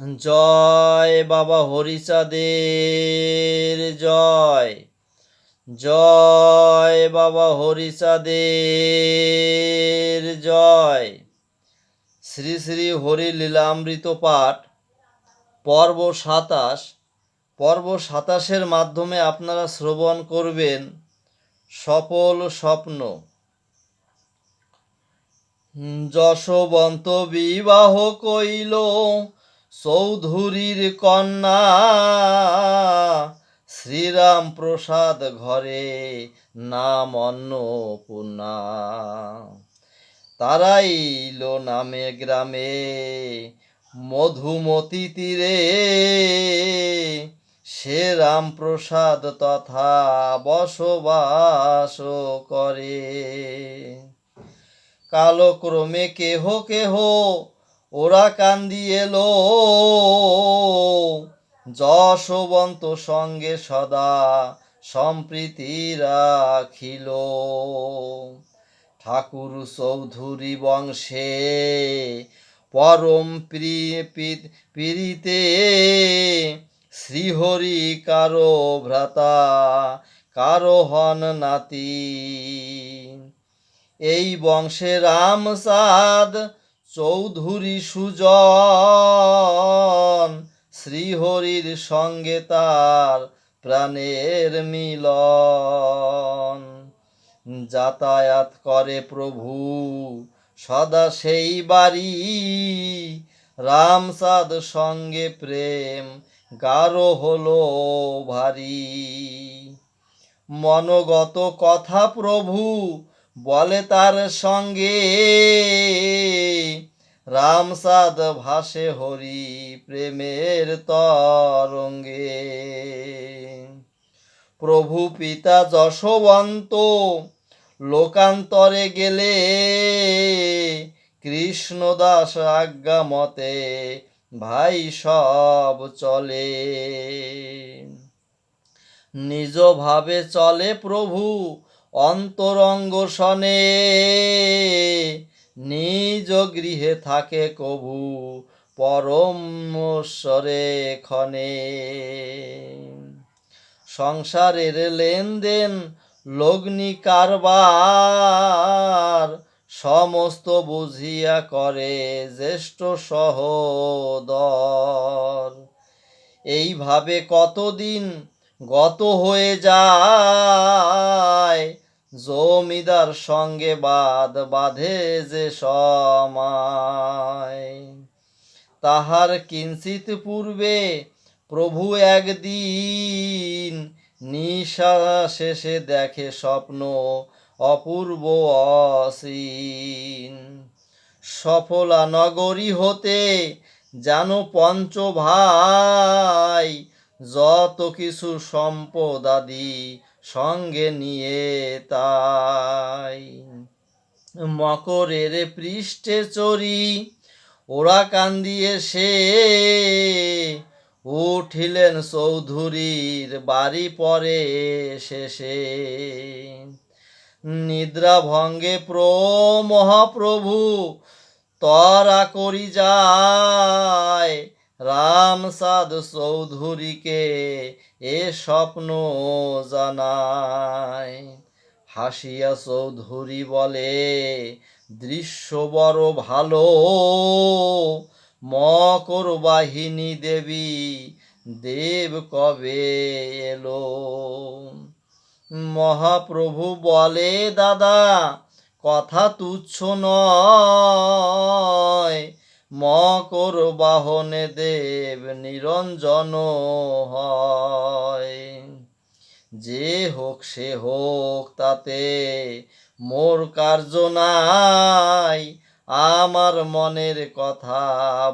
জয় বাবা হরিচাঁদের, জয়। জয় বাবা হরিচাঁদের, জয়। শ্রী শ্রী হরি লীলামৃত পাঠ, পর্ব সাতাশ। পর্ব সাতাশের মাধ্যমে আপনারা শ্রবণ করবেন সফল স্বপ্ন। যশবন্ত বিবাহ কইল চৌধুরীর কন্যা শ্রীরাম প্রসাদ ঘরে নাম অন্নপূর্ণা। তারাইল নামে গ্রামে মধুমতি তীরে সে রামপ্রসাদ তথা বসবাস করে। কালক্রমে কেহ কেহ ওরা কান্দি এলো। যশবন্ত সঙ্গে সদা সম্প্রীতি রাখিল। ঠাকুর চৌধুরী বংশে পরম পীড়িতে শ্রীহরি কারও ভ্রাতা, কারও হন নাতি। এই বংশে রামসাদ চৌধুরী সুজন শ্রীহরির সঙ্গে তার প্রাণের মিলন। যাতায়াত করে প্রভু, সদা সেই বাড়ি। রামসাদ সঙ্গে প্রেম, গাঢ় হলো ভারী। মনগত কথা প্রভু বলে তার সঙ্গে, রামসাদ ভাসে হরি প্রেমের তরঙ্গে। প্রভু পিতা যশবন্ত লোকান্তরে গেলে, কৃষ্ণদাস আজ্ঞা মতে ভাই সব চলে। নিজভাবে চলে প্রভু অন্তরঙ্গ সনে নিজ গৃহে থাকে কভু পরমেশ্বরে ক্ষণে। সংসারের লেনদেন, লগ্নি কারবার, সমস্ত বুঝিয়া করে জ্যেষ্ঠ সহদর। এইভাবে কতদিন গত হয়ে যায়, জমিদার সঙ্গে বাদ বাঁধে যে সময়। তাহার কিঞ্চিত পূর্বে প্রভু একদিন নিশা শেষে দেখে স্বপ্ন অপূর্ব অসীন সফলা নগরী হতে যেন পঞ্চ ভাই যত কিছু সম্পদ আদি সঙ্গে নিয়ে তাই। মকরের পৃষ্ঠে চড়ি, ওরা কান্দিয়ে সে উঠিলেন চৌধুরীর বাড়ি পরে শেষে। নিদ্রা ভঙ্গে প্র মহাপ্রভু, তরা করি যায় রামসাদ চৌধুরীকে এ স্বপ্ন জানায়। হাসিয়া চৌধুরী বলে, দৃশ্য বড় ভালো। মকর বাহিনী দেবী, দেব কবে এলো? মহাপ্রভু বলে, দাদা, কথা তুচ্ছ নয়। মকর বাহনে দেব নিরঞ্জন হয়। যে হোক সে হোক তাতে মোর কার্য নাই। আমার মনের কথা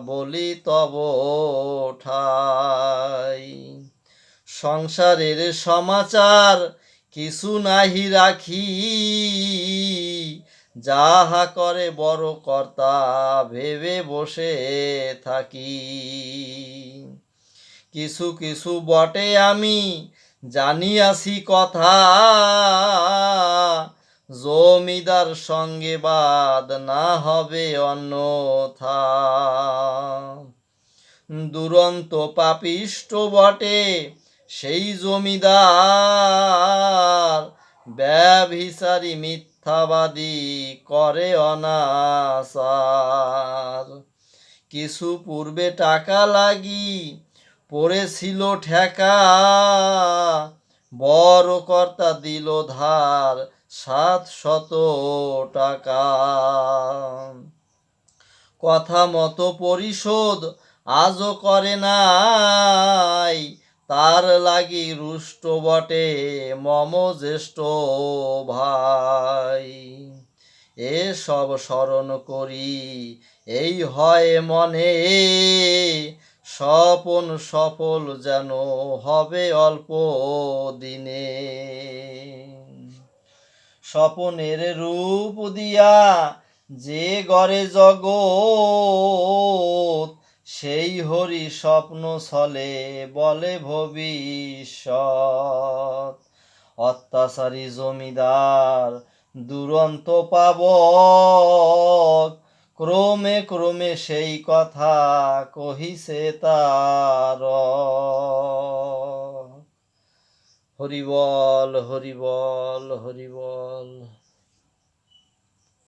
বলি তব ঠাই। সংসারের সমাচার কিছু নাহি রাখি। যাহা করে বড় কর্তা, ভেবে বসে থাকি। কিছু কিছু বটে আমি, জানিয়াছি কথা। জমিদার সঙ্গে বাদ না হবে অন্যথা। দুরন্ত পাপিষ্ট বটে সেই জমিদার, ব্যভিচারী মিথ্যাবাদী করে অনাচার। কিছু পূর্বে টাকা লাগি পড়েছিল ঠেকা, বড় কর্তা দিল ধার সাত শত টাকা। কথা মতো পরিশোধ আজও করে নাই তার লাগি রুষ্ট বটে মম জ্যেষ্ঠ ভাই। এ সব স্মরণ করি, এই হয় মনে। স্বপন সফল যেন হবে অল্প দিনে। স্বপনের রূপ দিয়া যে গড়ে জগৎ সেই হরি স্বপ্ন ছলে বলে ভবিষ্যৎ। অত্যাচারী জমিদার দুরন্ত পাবক। ক্রমে ক্রমে সেই কথা কহিছে তার। হরিবল হরিবল হরিবল।